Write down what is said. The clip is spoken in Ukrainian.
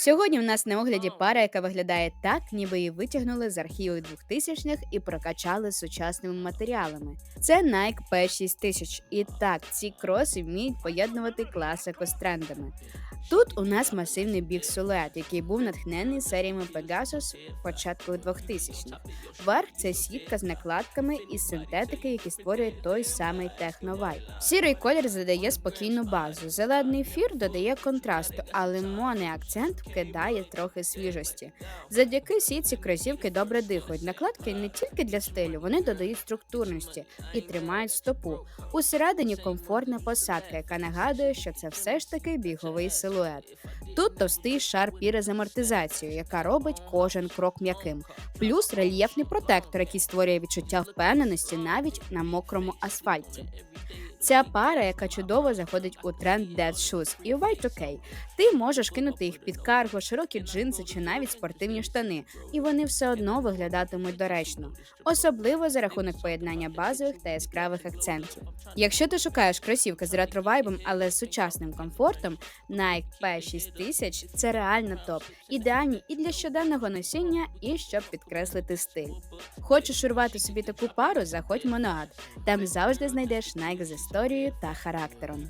Сьогодні в нас на огляді пара, яка виглядає так, ніби її витягнули з архіву 2000-х і прокачали сучасними матеріалами. Це Nike P6000. І так, ці кроси вміють поєднувати класику з трендами. Тут у нас масивний біг силует, який був натхнений серіями Pegasus початку 2000-х. Верх це сітка з накладками із синтетики, які створює той самий техновайб. Сірий колір задає спокійну базу. Зелений фір додає контрасту, а лимонний акцент вкидає трохи свіжості. Завдяки сітці кросівки добре дихають. Накладки не тільки для стилю, вони додають структурності і тримають стопу. Усередині комфортна посадка, яка нагадує, що це все ж таки біговий силует. Тут товстий шар піри з амортизацією, яка робить кожен крок м'яким, плюс рельєфний протектор, який створює відчуття впевненості навіть на мокрому асфальті. Ця пара, яка чудово заходить у тренд Dead Shoes і Y2K. Ти можеш кинути їх під карго, широкі джинси чи навіть спортивні штани, і вони все одно виглядатимуть доречно, особливо за рахунок поєднання базових та яскравих акцентів. Якщо ти шукаєш кросівки з ретро-вайбом, але з сучасним комфортом, Nike P6000 – це реально топ, ідеальні і для щоденного носіння, і щоб підкреслити стиль. Хочеш урвати собі таку пару? Заходь в Моноад. Там завжди знайдеш Nike з історією та характером.